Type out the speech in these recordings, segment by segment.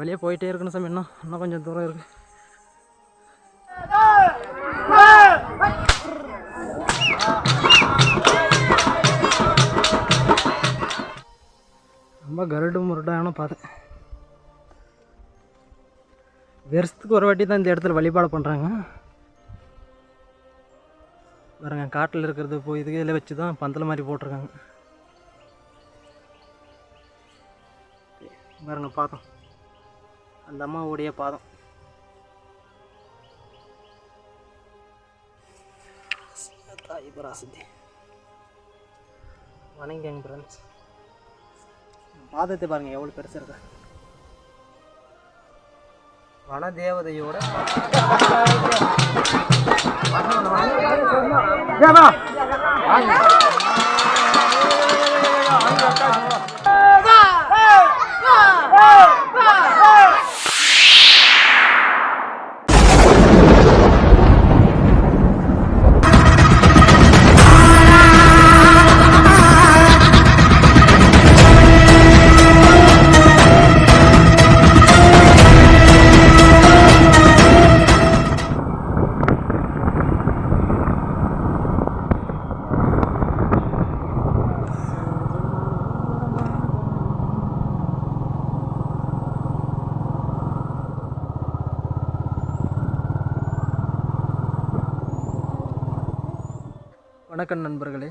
வெளியே போயிட்டே இருக்கணும் சாமி இன்னும் இன்னும் கொஞ்சம் தூரம் இருக்குது ரொம்ப கருடு முருடான பார்த்தேன். வருஷத்துக்கு ஒரு வாட்டி தான் இந்த இடத்துல வழிபாடு பண்ணுறாங்க பாருங்க காட்டில் இருக்கிறது போய் இதுக்கு இதில் வச்சு தான் பந்தல் மாதிரி போட்டிருக்காங்க. பாருங்க பார்த்தோம். அந்த அம்மாவுடைய பாதம் தாய் பராசக்தி வணங்கிங்க ஃப்ரெண்ட்ஸ் பாதத்தை பாருங்க எவ்வளோ பெருசாக இருக்கா வனதேவதையோட வணக்கம் நண்பர்களே.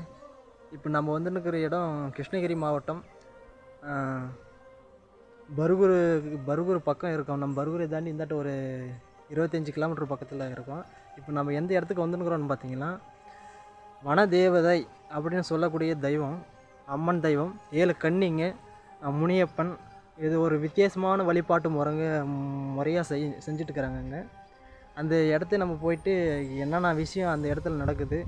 இப்போ நம்ம வந்துருக்கிற இடம் கிருஷ்ணகிரி மாவட்டம். பருகூர் பருகூர் பக்கம் இருக்கோம். நம்ம பருகூரை தாண்டி இந்தாட்ட ஒரு இருபத்தஞ்சி கிலோமீட்டர் பக்கத்தில் இருக்கோம். இப்போ நம்ம எந்த இடத்துக்கு வந்துருக்குறோம்னு பார்த்தீங்கன்னா வனதேவதை அப்படின்னு சொல்லக்கூடிய தெய்வம் அம்மன் தெய்வம் ஏழு கன்னிங்க முனியப்பன் இது ஒரு வித்தியாசமான வழிபாட்டு முறைங்க முறையாக செய் செஞ்சுட்டு இருக்கிறாங்கங்க. அந்த இடத்த நம்ம போயிட்டு என்னென்ன விஷயம் அந்த இடத்துல நடக்குது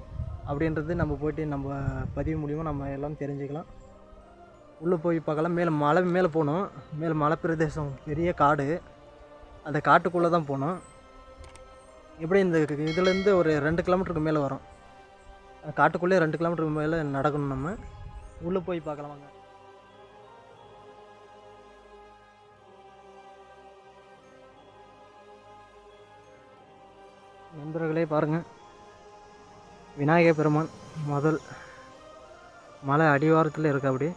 அப்படின்றது நம்ம போயிட்டு நம்ம பதிவு மூலிமா நம்ம எல்லாம் தெரிஞ்சுக்கலாம். உள்ளே போய் பார்க்கலாம். மேலே மலை மேலே போகணும் மேலே மலை பிரதேசம் பெரிய காடு. அந்த காட்டுக்குள்ளே தான் போகணும் எப்படி இந்த இதுலேருந்து ஒரு ரெண்டு கிலோமீட்டருக்கு மேலே வரும். காட்டுக்குள்ளே ரெண்டு கிலோமீட்டருக்கு மேலே நடக்கணும் நம்ம. உள்ளே போய் பார்க்கலாம் வாங்க. நண்பர்களே பாருங்கள் விநாயகர் பெருமான் முதல் மலை அடிவாரத்தில் இருக்கு அப்படி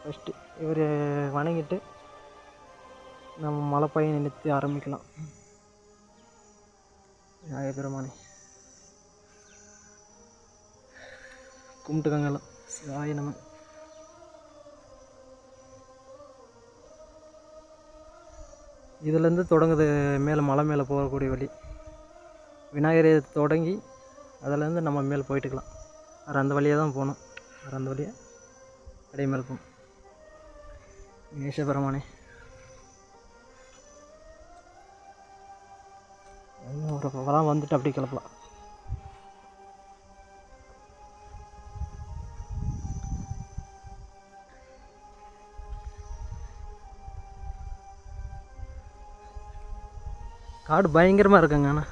ஃபஸ்ட்டு இவர் வணங்கிட்டு நம்ம மலை பையன் நிறுத்தி ஆரம்பிக்கலாம். விநாயகர் பெருமானே. கும்பிட்டுக்கங்கலாம் சிவாய நம்ம இதுலேருந்து தொடங்குது மேலே மலை மேலே போகக்கூடிய வழி. விநாயகரை தொடங்கி அதுலேருந்து நம்ம மேலே போயிட்டுக்கலாம். வேறு அந்த வழியாக தான் போகணும். வேறு அந்த வழியாக அப்படியே மேலே போகணும். நேசபெருமானே ஒரு பக்கம் வந்துட்டு அப்படியே கிளப்பலாம். காடு பயங்கரமாக இருக்குங்க ஆனால்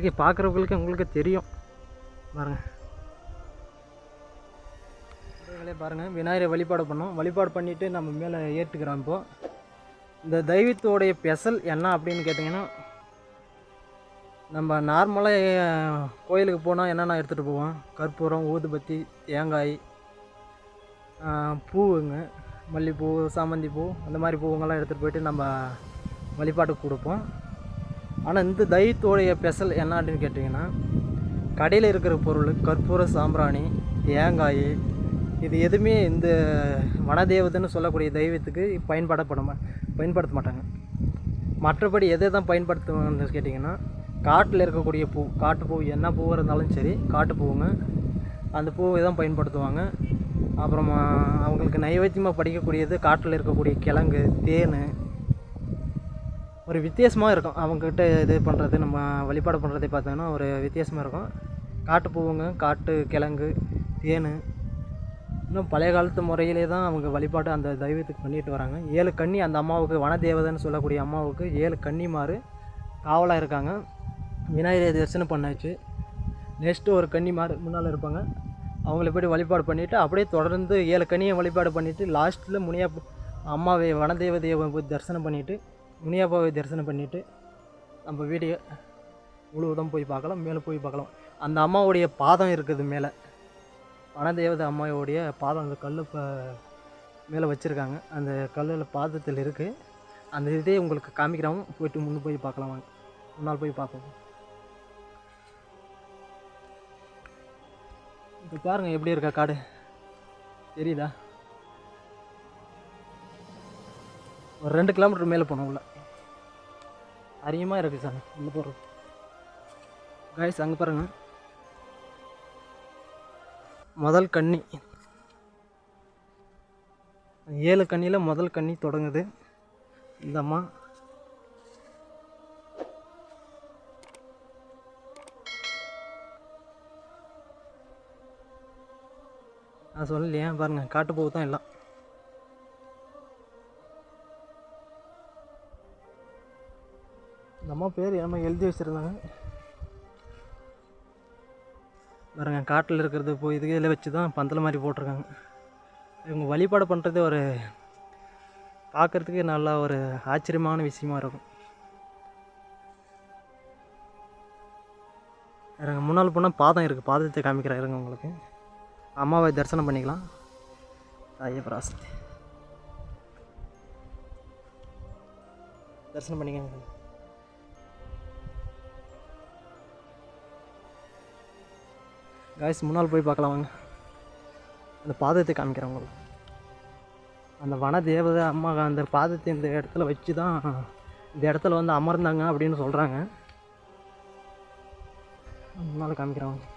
உங்களுக்கு பார்க்குறவங்களுக்கு உங்களுக்கு தெரியும். பாருங்கள் பாருங்கள் விநாயகரை வழிபாடு பண்ணோம். வழிபாடு பண்ணிவிட்டு நம்ம மேலே ஏற்றுக்கிறோம் இப்போது இந்த தெய்வத்தோடைய பெசல் என்ன அப்படின்னு கேட்டிங்கன்னா நம்ம நார்மலாக கோயிலுக்கு போனால் என்னென்ன எடுத்துகிட்டு போவோம்? கற்பூரம் ஊதுபத்தி தேங்காய் பூவுங்க. மல்லிகைப்பூ சாமந்தி பூ அந்த மாதிரி பூவுங்கெல்லாம் எடுத்துகிட்டு போயிட்டு நம்ம வழிபாட்டுக்கு கொடுப்போம். ஆனால் இந்த தயத்தோடைய ஸ்பெஷல் என்ன அப்படின்னு கேட்டிங்கன்னா கடையில் இருக்கிற பொருள் கற்பூர சாம்பிராணி தேங்காய் இது எதுவுமே இந்த வனதேவதைன்னு சொல்லக்கூடிய தெய்வத்துக்கு பயன்படப்பட பயன்படுத்த மாட்டாங்க. மற்றபடி எதை தான் பயன்படுத்துவாங்கன்னு கேட்டிங்கன்னா காட்டில் இருக்கக்கூடிய பூ காட்டு பூ என்ன பூவாக இருந்தாலும் சரி காட்டு பூவுங்க அந்த பூவை தான் பயன்படுத்துவாங்க. அப்புறமா அவங்களுக்கு நைவேத்தியமாக படிக்கக்கூடியது காட்டில் இருக்கக்கூடிய கிழங்கு தேன் ஒரு வித்தியாசமாக இருக்கும். அவங்கக்கிட்ட இது பண்ணுறது நம்ம வழிபாடு பண்ணுறதை பார்த்தோன்னா ஒரு வித்தியாசமாக இருக்கும். காட்டு பூவுங்க காட்டு கிழங்கு தேன். இன்னும் பழைய காலத்து முறையிலே தான் அவங்க வழிபாடு அந்த தெய்வத்துக்கு பண்ணிட்டு வராங்க. ஏழு கன்னி அந்த அம்மாவுக்கு வனதேவதைன்னு சொல்லக்கூடிய அம்மாவுக்கு ஏழு கன்னிமார் காவலாக இருக்காங்க. விநாயகரை தரிசனம் பண்ணாச்சு. நெக்ஸ்ட்டு ஒரு கன்னிமார் முன்னால் இருப்பாங்க. அவங்கள போய்ட்டு வழிபாடு பண்ணிவிட்டு அப்படியே தொடர்ந்து ஏழு கனியை வழிபாடு பண்ணிவிட்டு லாஸ்ட்டில் முனியா அம்மாவை வனதேவதையை போய் தரிசனம் பண்ணிவிட்டு முனியாப்பாவை தரிசனம் பண்ணிவிட்டு நம்ம வீடியோ முழுவதும் போய் பார்க்கலாம் மேலே போய் பார்க்கலாம். அந்த அம்மாவுடைய பாதம் இருக்குது மேலே. வனதேவதை அம்மாவுடைய பாதம் அந்த கல் இப்போ மேலே வச்சுருக்காங்க. அந்த கல்லில் பாதத்தில் இருக்குது அந்த இதே உங்களுக்கு காமிக்கிறோம் போயிட்டு முன்னே போய் பார்க்கலாம் வாங்க. முன்னால் போய் பார்ப்போம். இப்போ பாருங்கள் எப்படி இருக்கா காடு? தெரியுதா? ஒரு ரெண்டு கிலோமீட்டர் மேலே போகணும் உள்ள. அதிகமாக இருக்குது சார். அங்கே போகிறது காய்ஸ் அங்கே பாருங்க. முதல் கன்னி ஏழு கன்னியில் முதல் கன்னி தொடங்குது. இந்த அம்மா. நான் சொல்லலையே பாருங்க காட்டு தான் எல்லாம். அம்மா பேர் என்னமோ எழுதி வச்சுருந்தாங்க. பாருங்க காட்டில் இருக்கிறது போய் இதுக்கு இதில் வச்சு தான் பந்தல் மாதிரி போட்டிருக்காங்க. இவங்க வழிபாடு பண்ணுறது ஒரு பார்க்குறதுக்கு நல்லா ஒரு ஆச்சரியமான விஷயமா இருக்கும். இருங்க முன்னால் போனால் பாதம் இருக்குது பாதத்தை காமிக்கிறேன் இருங்க உங்களுக்கு. அம்மாவை தரிசனம் பண்ணிக்கலாம். தாயே தரிசனம் பண்ணிக்கங்க. காய்ஸ் முன்னால் போய் பார்க்கலாம் வாங்க. அந்த பாதத்தை காமிக்கிறேன் அந்த வன தேவதை அம்மா அந்த பாதத்தை இந்த இடத்துல வச்சு தான் இந்த இடத்துல வந்து அமர்ந்தாங்க அப்படின்னு சொல்கிறாங்க முன்னால் காமிக்கிறேன் வர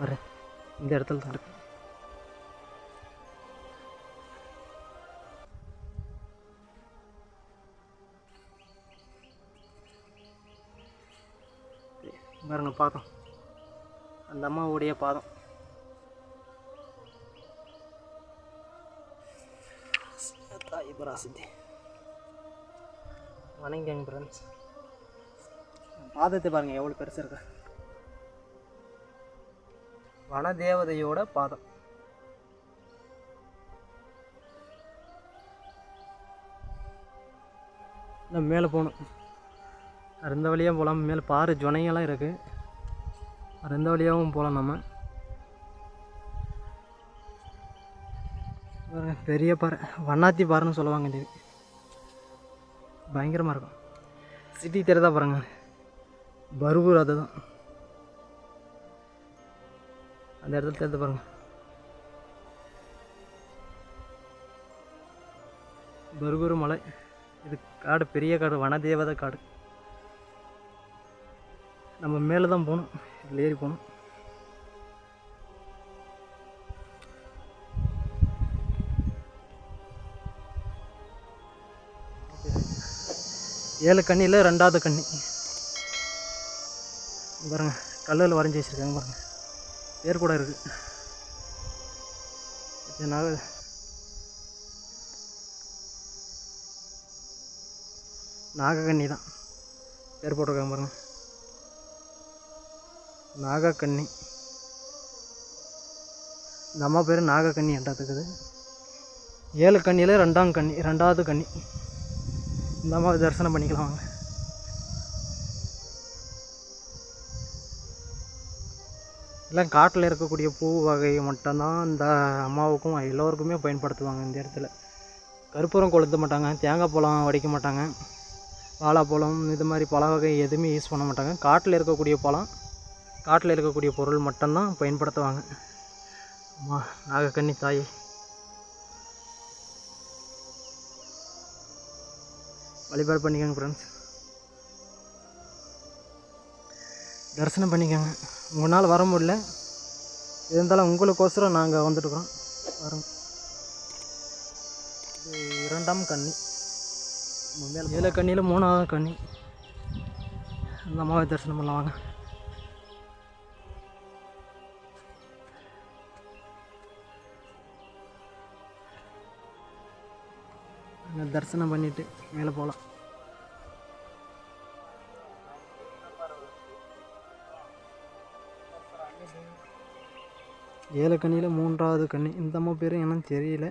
வரேன். இந்த இடத்துல தான் இருக்கு. பாதம். அந்த அம்மாவுடைய பாதம். தாய் பராசக்தி வணங்கிங்க ஃப்ரெண்ட்ஸ் பாதத்தை பாருங்க எவ்வளோ பெருசு இருக்கு. வனதேவதையோட பாதம். மேலே போகணும். இருந்த வழியாக போகலாம். மேலே பாரு ஜுனையெல்லாம் இருக்குது ரெண்டு வழியாகவும் போகலாம் நம்ம. பெரிய பாறை. வண்ணாத்தி பாறைன்னு சொல்லுவாங்க இது. பயங்கரமாக இருக்கும். சிட்டி தெரியதா பாருங்க. பர்கூர் அதுதான் அந்த இடத்துல தெரியுது பாருங்க. பருகூர் மலை. இது காடு பெரிய காடு வனதேவதை காடு. நம்ம மேலே தான் போகணும். இதில் ஏறி போகணும். ஏழு கண்ணியில் ரெண்டாவது கண்ணி. பாருங்க கல்லில் வரைஞ்சி வச்சுருக்காங்க பாருங்க. பேர் கூட இருக்குது இது நாக நாகக்கண்ணி தான். பேர் போட்டிருக்காங்க பாருங்க. நாகக்கண்ணி. இந்த அம்மா பேர் நாகக்கண்ணி என்றதுக்குது ஏழு கண்ணியில் ரெண்டாம் கண்ணி ரெண்டாவது கண்ணி. இந்த அம்மாவை தரிசனம் பண்ணிக்கலாம் வாங்க. எல்லாம் காட்டில் இருக்கக்கூடிய பூ வகை மட்டும்தான் இந்த அம்மாவுக்கும் எல்லோருக்குமே பயன்படுத்துவாங்க இந்த இடத்துல. கற்பூரம் கொளுத்த மாட்டாங்க தேங்காய் பழம் வடிக்க மாட்டாங்க வாழைப்பழம் இது மாதிரி பழ வகை எதுவுமே யூஸ் பண்ண மாட்டாங்க. காட்டில் இருக்கக்கூடிய பழம் காட்டில் இருக்கக்கூடிய பொருள் மட்டும்தான் பயன்படுத்துவாங்க. அம்மா நாகக்கன்னி தாய். வழிபாடு பண்ணிக்கோங்க ஃப்ரெண்ட்ஸ் தரிசனம் பண்ணிக்கோங்க. உங்களால் வர முடியல. இருந்தாலும் உங்களுக்கோசரம் நாங்கள் வந்துட்டுருக்குறோம் வரோம். இது இரண்டாம் கன்னி. மேலே ஏழு கண்ணியில் மூணாவது கன்னி. அந்த அம்மாவை தரிசனம் பண்ணலாம் வாங்க. தரிசனம் பண்ணிவிட்டு மேலே போகலாம். ஏழு கண்ணியில் மூன்றாவது கண்ணி. இந்த அம்மா பேர் என்னன்னு தெரியல.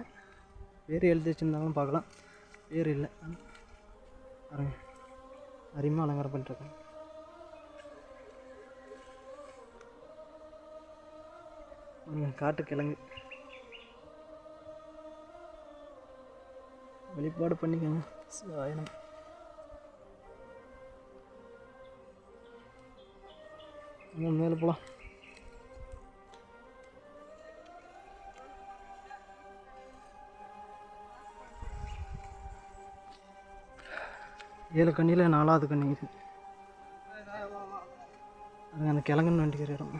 பேர் எழுதி வச்சுருந்தாலும் பார்க்கலாம். பேர் இல்லை. பாருங்க. அருமையாக அலங்காரம் பண்ணிட்டுருக்கேன் பாருங்க வழிபாடு பண்ணிக்கோங்க. இன்னும் மேலே போகலாம் ஏழு கண்ணியில் நாலாவது கண்ணி இது அது அந்த கிழங்குன்னு வண்டிக்கிற இடம்.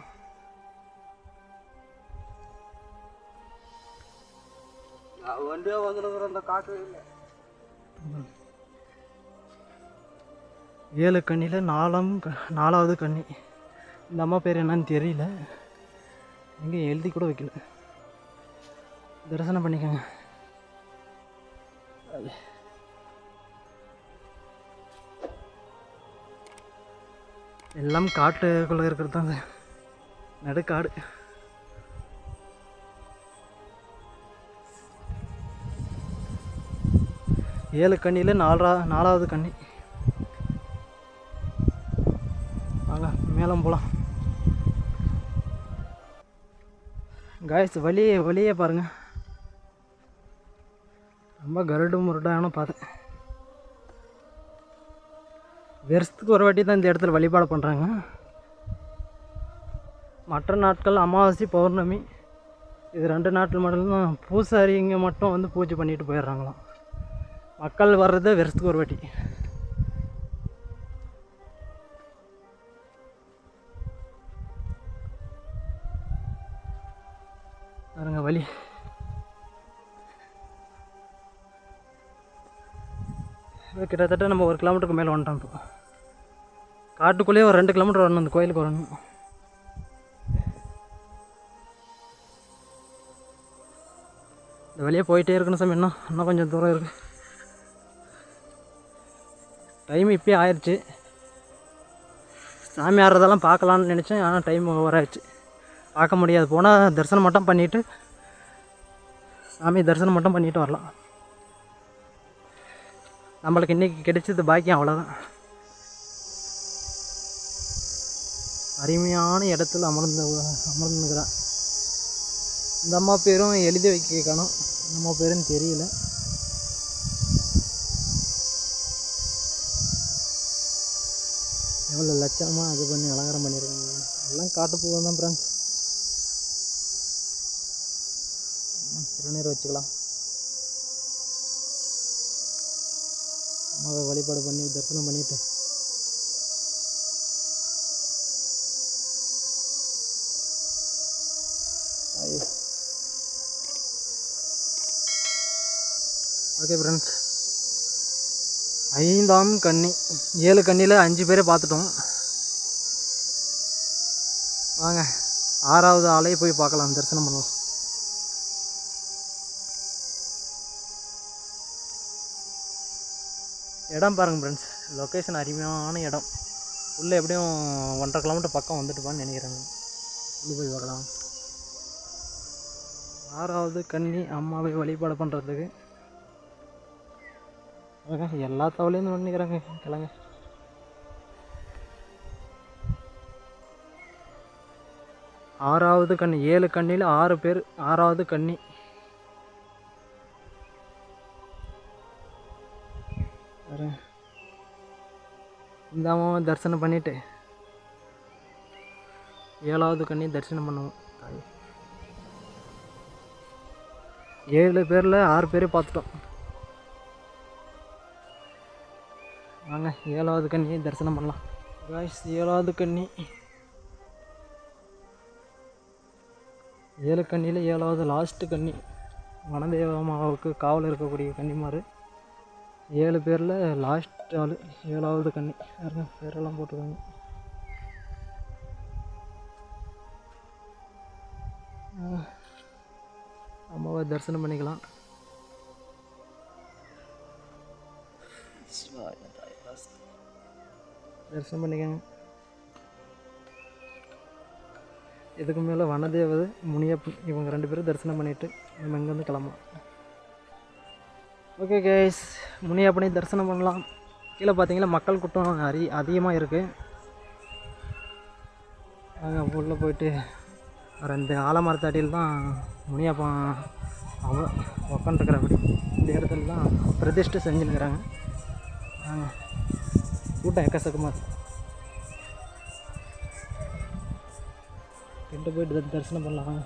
வண்டியாக வந்துருக்குற அந்த காட்டு ஏழு கண்ணியில் நாலாம் க- நாலாவது கண்ணி. இந்த அம்மா பேர் என்னன்னு தெரியல. எங்கேயும் எழுதி கூட வைக்கல. தரிசனம் பண்ணிக்கோங்க. அது. எல்லாம் காட்டுக்குள்ளே இருக்கிறது தான் அது. நடுக்காடு. ஏழு கண்ணியில் நாலா நாலாவது கண்ணி. வாங்க மேலே போகலாம் காய்ஸ் வழியே வழியே பாருங்கள் ரொம்ப கருடு முருடான பார்த்தேன். வருஷத்துக்கு ஒரு வாட்டி தான் இந்த இடத்துல வழிபாடு பண்ணுறாங்க மற்ற நாட்கள் அமாவாசை பௌர்ணமி இது ரெண்டு நாட்கள் மட்டும்தான். பூசாரிங்க மட்டும் வந்து பூஜை பண்ணிட்டு போயிடுறாங்களாம். மக்கள் வர்றது வருஷத்துக்கு ஒரு வாட்டி. பாருங்க வழி இது கிட்டத்தட்ட நம்ம ஒரு கிலோமீட்டருக்கு மேலே வந்துட்டோம் இப்போ. காட்டுக்குள்ளேயே ஒரு ரெண்டு கிலோமீட்டர் வரணும் அந்த கோயிலுக்கு வரணும். இந்த வழியே போயிட்டே இருக்கணும் சாமி இன்னும் இன்னும் கொஞ்சம் தூரம் இருக்கு. டைம் இப்பயே ஆயிடுச்சு சாமி ஆடுறதெல்லாம் பார்க்கலான்னு நினச்சேன். ஆனால் டைம் ஓவராகிடுச்சு பார்க்க முடியாது. போனால் தரிசனம் மட்டும் பண்ணிவிட்டு சாமி தரிசனம் மட்டும் பண்ணிவிட்டு வரலாம். நம்மளுக்கு இன்றைக்கி கிடைச்சது பாக்கியம் அவ்வளோதான் அருமையான இடத்துல அமர்ந்த அமர்ந்துக்கிறான் இந்த அம்மா பேரும் எழுதி வைக்க காணும் இந்த அம்மா பேருன்னு தெரியல. எவ்வளோ லட்சமாக இது பண்ணி அலங்காரம் பண்ணியிருக்காங்க? எல்லாம் காட்டுப்பூ தான் ஃப்ரெண்ட்ஸ் திருநீர் வச்சுக்கலாம். அம்மாவை வழிபாடு பண்ணி தரிசனம் பண்ணிட்டு. ஐயோ ஓகே ஃப்ரெண்ட்ஸ் ஐந்தாம் கன்னி ஏழு கன்னியில் அஞ்சு பேரை பார்த்துட்டோம். வாங்க ஆறாவது ஆலையை போய் பார்க்கலாம் தரிசனம் பண்ணலாம். இடம் பாருங்கள் ஃப்ரெண்ட்ஸ் லொக்கேஷன் அருமையான இடம். உள்ளே எப்படியும் ஒன்றரை கிலோமீட்டர் பக்கம் வந்துட்டுப்பான்னு நினைக்கிறேன். உள்ளே போய் பார்க்கலாம். ஆறாவது கண்ணி அம்மாவை வழிபாடு பண்ணுறதுக்கு பாருங்க, எல்லா தவளையும் பண்ணிக்கிறாங்க கிழங்க. ஆறாவது கண்ணி ஏழு கண்ணியில் ஆறு பேர் ஆறாவது கன்னி இந்த அம்மாவை தரிசனம் பண்ணிட்டு ஏழாவது கண்ணி தரிசனம் பண்ணுவோம். தாய். ஏழு பேரில் ஆறு பேரே பார்த்துட்டோம். வாங்க ஏழாவது கண்ணியை தரிசனம் பண்ணலாம். காய்ஸ் ஏழாவது கண்ணி. ஏழு கண்ணியில் ஏழாவது லாஸ்ட்டு கண்ணி. வனதேவமாவுக்கு காவல் இருக்கக்கூடிய கன்னிமார். ஏழு பேரில் லாஸ்ட் ஆள் ஏழாவது கண்ணி. யாருங்க பேரெல்லாம் போட்டிருக்காங்க. அம்மாவை தரிசனம் பண்ணிக்கலாம். தரிசனம் பண்ணிக்கோங்க. இதுக்கு மேலே வனதேவது முனியப்பன் இவங்க ரெண்டு பேரும் தரிசனம் பண்ணிவிட்டு நம்ம இங்கேருந்து கிளம்பலாம் ஓகே கேஸ் முனியப்பனை தரிசனம் பண்ணலாம். கீழே பார்த்தீங்கன்னா மக்கள் கூட்டம் அரி அதிகமாக இருக்குது அங்கே உள்ளே போயிட்டு ரெண்டு ஆலமரத்தாட்டியில் தான் முனியப்பன் அவன் உக்காந்துருக்குறபடி இந்த இடத்துல தான் பிரதிஷ்டை செஞ்சுருக்கிறாங்க நாங்கள் கூட்டம் எக்கச்சக்கமாக இருக்கு எங்கே போயிட்டு தரிசனம் பண்ணலாம்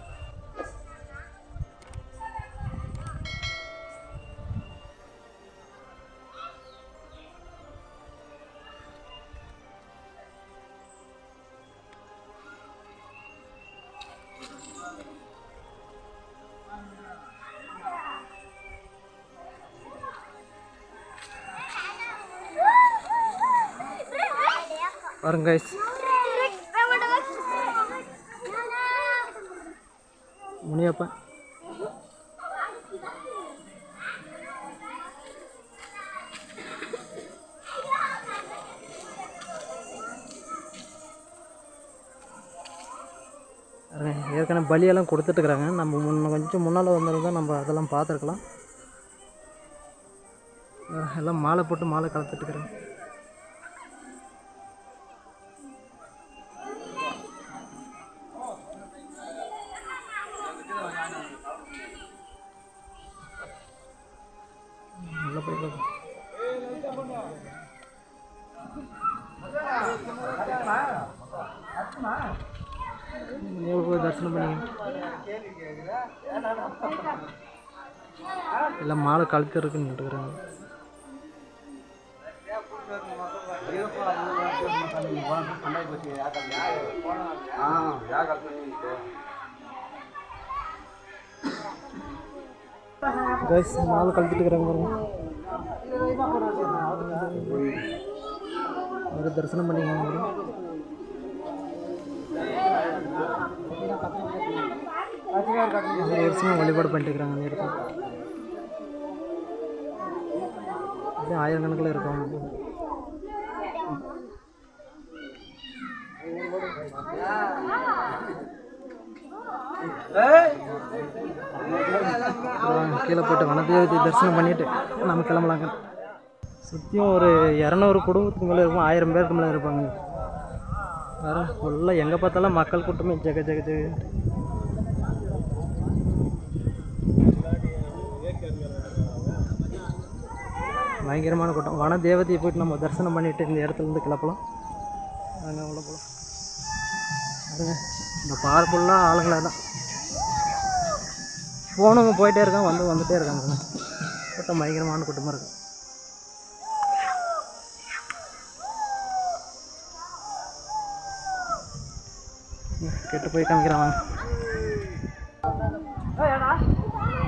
பாருங்க கைஸ் முனியப்பன் ஏற்கனவே பலியெல்லாம் கொடுத்துட்டுருக்குறாங்க. நம்ம முன்ன கொஞ்சம் முன்னால் வந்திருந்தால் நம்ம அதெல்லாம் பார்த்துருக்கலாம். எல்லாம் மாலை போட்டு மாலை கலந்துட்டுருக்குறாங்க எல்லாம் மாலை கழுத்து இருக்குன்னு கைஸ் கழுத்துட்டு இருக்கிறாங்க பாருங்க. ஒரு தரிசனம் பண்ணிக்கோங்க பாருங்க. தரிசனம் வழிபாடு பண்ணிட்டு இருக்கிறாங்க அந்த இடத்துல. எப்படியும் ஆயிரக்கணக்கில் இருக்கும். கீழே போயிட்டு வனதேவதை தரிசனம் பண்ணிட்டு நம்ம கிளம்பலாங்க. சுற்றியும் ஒரு இரநூறு குடும்பத்துக்கு மேலே இருக்கும் ஆயிரம் பேருக்கு மேலே இருப்பாங்க. வேறு ஃபுல்லாக எங்கே பார்த்தாலும் மக்கள் கூட்டமே ஜெக ஜெக ஜெக பயங்கரமான கூட்டம். வன தேவதையை போயிட்டு நம்ம தரிசனம் பண்ணிட்டு இந்த இடத்துல இருந்து கிளப்பலாம். அங்கே உள்ள போகலாம் பாருங்க இந்த பார்க் ஃபுல்லாக ஆளுங்களே தான் போனவங்க போயிட்டே இருக்கான் வந்து வந்துட்டே இருக்காங்க. கூட்டம் பயங்கரமான கூட்டமாக இருக்கு. கெட்டு போய் காமிக்கிறான்.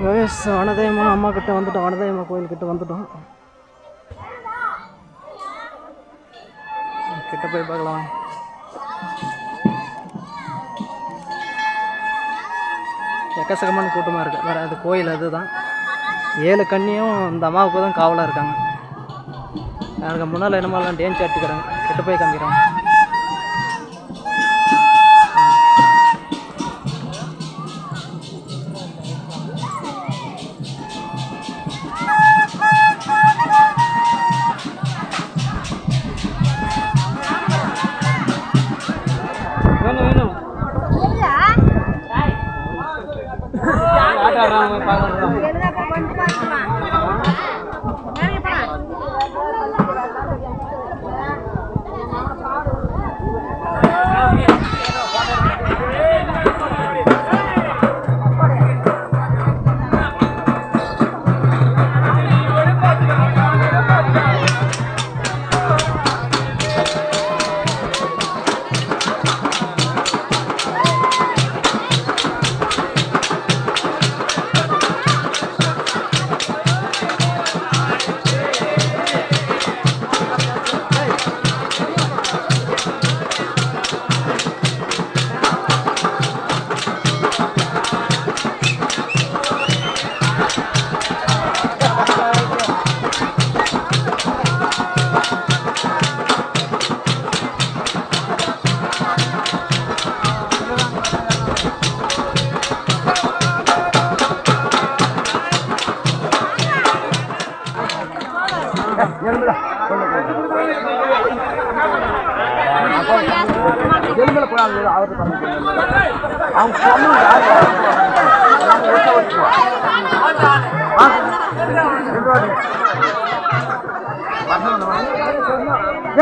வயஸ் வனதேயமா அம்மா கிட்ட வந்துட்டோம். வனதேயமா கோயில் கிட்ட வந்துட்டோம். கிட்ட போய் பார்க்கலாம். எக்கச்சக்கமான கூட்டமாக இருக்குது வேறு அது கோயில் அதுதான். ஏழு கண்ணியும் இந்த அம்மாவுக்கு தான் காவலாக இருக்காங்க. எனக்கு முன்னால் என்னமாலாம் டேஞ்ச் ஆட்டுக்கிறாங்க கிட்ட போய் காமிக்கிறாங்க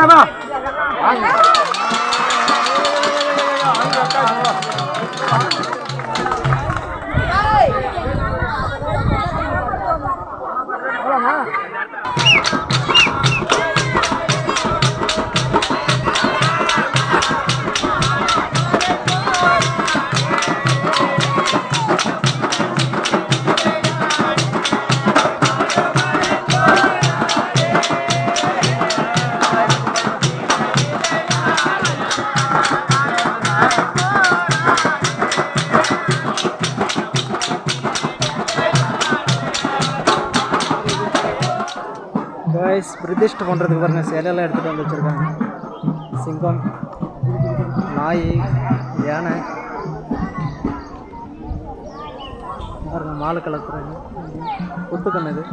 ஏமா காய்ஸ் பிரதிஷ்டை பண்ணுறதுக்கு பாருங்கள் சிலையெல்லாம் எடுத்துகிட்டு வந்து வச்சுருக்காங்க. சிங்கம் நாய் யானை. பாருங்கள் மாலை கலக்குறாங்க. குத்துக்கண்ணு இது.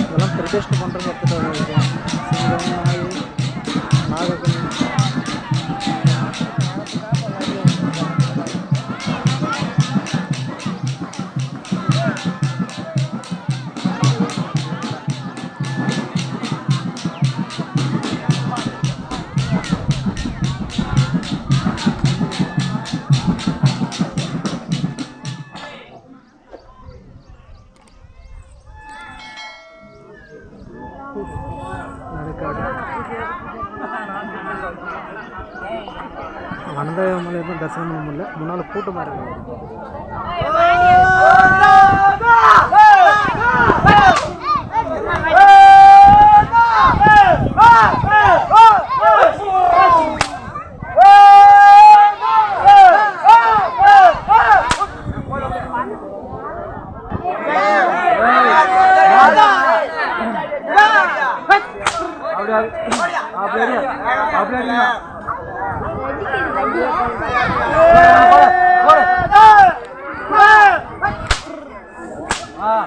இதெல்லாம் பிரதிஷ்டை பண்ணுறது எடுத்துகிட்டு வந்து சிங்கம் நாய் நாகக்கண்ணு. வனதேவ மலையப்பன் தரிசனம் பண்ண முடியல. முன்னால் கூட்டமாக இருக்கு.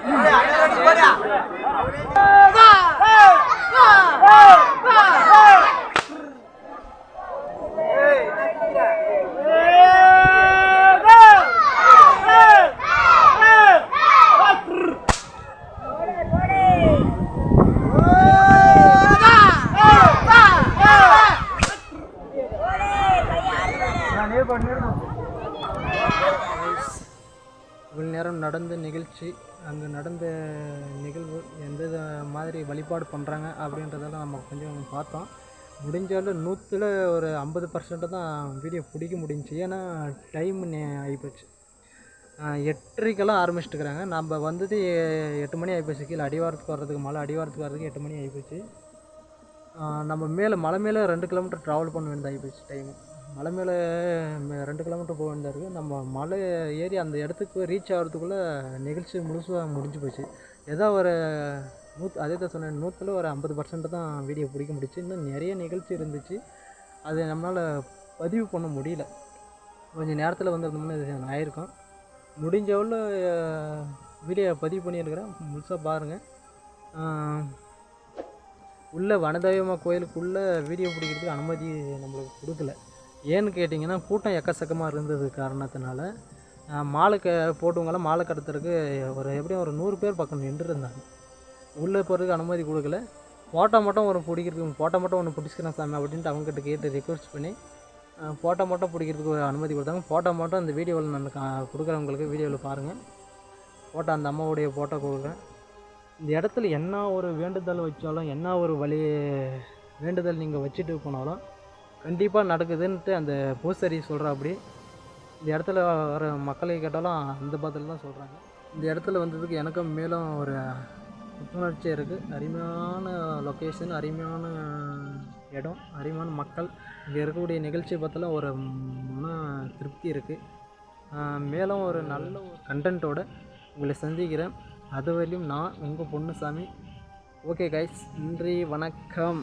你俩这二 கொஞ்சம் பார்த்தோம். முடிஞ்சாலும் நூற்றில் ஒரு ஐம்பது பர்சன்ட்டு தான் வீடியோ பிடிக்க முடிஞ்சுச்சு. ஏன்னா டைம் ஆகிப்போச்சு எட்டரைக்கெல்லாம் ஆரம்பிச்சிட்டுக்கிறாங்க நம்ம வந்தது எட்டு மணி ஆகிப்போச்சு கீழே அடிவாரத்துக்கு வர்றதுக்கு மலை அடிவாரத்துக்கு வர்றதுக்கு எட்டு மணி ஆகிப்போச்சு நம்ம மேலே மலை மேலே ரெண்டு கிலோமீட்டர் ட்ராவல் பண்ண வேண்டியது ஆகிப்போச்சு டைம் மலை மேலே ரெண்டு கிலோமீட்டர் போக வேண்டியதாக இருக்குது நம்ம மலை ஏறி அந்த இடத்துக்கு ரீச் ஆகிறதுக்குள்ளே நிகழ்ச்சி முழுசாக முடிஞ்சு போச்சு. ஏதோ ஒரு நூத் அதே தான் சொன்னேன் நூற்றில் ஒரு ஐம்பது பர்சன்ட் தான் வீடியோ பிடிக்க முடிச்சு. இன்னும் நிறைய நிகழ்ச்சி இருந்துச்சு. அது நம்மளால் பதிவு பண்ண முடியல. கொஞ்சம் நேரத்தில் வந்திருந்தோம்னா இது ஆயிருக்கும். முடிஞ்ச உள்ள வீடியோ பதிவு பண்ணியிருக்கிறேன். முழுசாக பாருங்கள் உள்ளே வனதெய்வமா கோயிலுக்குள்ளே வீடியோ பிடிக்கிறதுக்கு அனுமதி நம்மளுக்கு கொடுக்கல. ஏன்னு கேட்டிங்கன்னா கூட்டம் எக்கச்சக்கமாக இருந்தது காரணத்தினால மாலை க போட்டவங்களாம் மாலை கடத்துறதுக்கு ஒரு எப்படியும் ஒரு நூறு பேர் பக்கம் நின்று இருந்தாங்க உள்ளே போகிறதுக்கு அனுமதி கொடுக்கல. ஃபோட்டோ மட்டும் ஒரு பிடிக்கிறதுக்கு ஃபோட்டோ மட்டும் ஒன்று பிடிச்சிக்கிறேன் சாமி அப்படின்ட்டு அவங்ககிட்ட கேட்டு ரிக்வெஸ்ட் பண்ணி ஃபோட்டோ மட்டும் பிடிக்கிறதுக்கு ஒரு அனுமதி கொடுத்தாங்க. ஃபோட்டோ மட்டும் அந்த வீடியோவில் நான் கொடுக்குறவங்களுக்கு வீடியோவில் பாருங்கள் ஃபோட்டோ அந்த அம்மாவுடைய ஃபோட்டோ கொடுக்குறேன். இந்த இடத்துல என்ன ஒரு வேண்டுதல் வச்சாலும் என்ன ஒரு வழி வேண்டுதல் நீங்கள் வச்சுட்டு போனாலும் கண்டிப்பாக நடக்குதுன்ட்டு அந்த பூசரி சொல்கிறா அப்படி இந்த இடத்துல வர மக்களை கேட்டாலும் அந்த பதில் தான் சொல்கிறாங்க இந்த இடத்துல வந்ததுக்கு எனக்கும் மேலும் ஒரு புத்துணர்ச்சியாக இருக்குது அருமையான லொக்கேஷன் அருமையான இடம் அருமையான மக்கள். இங்கே இருக்கக்கூடிய நிகழ்ச்சியை பார்த்தாலும் ஒரு மன திருப்தி இருக்குது மேலும் ஒரு நல்ல ஒரு கண்டென்ட்டோட உங்களை சந்திக்கிறேன். அது வரையும் நான் உங்கள் பொண்ணுசாமி ஓகே கைஸ் நன்றி வணக்கம்.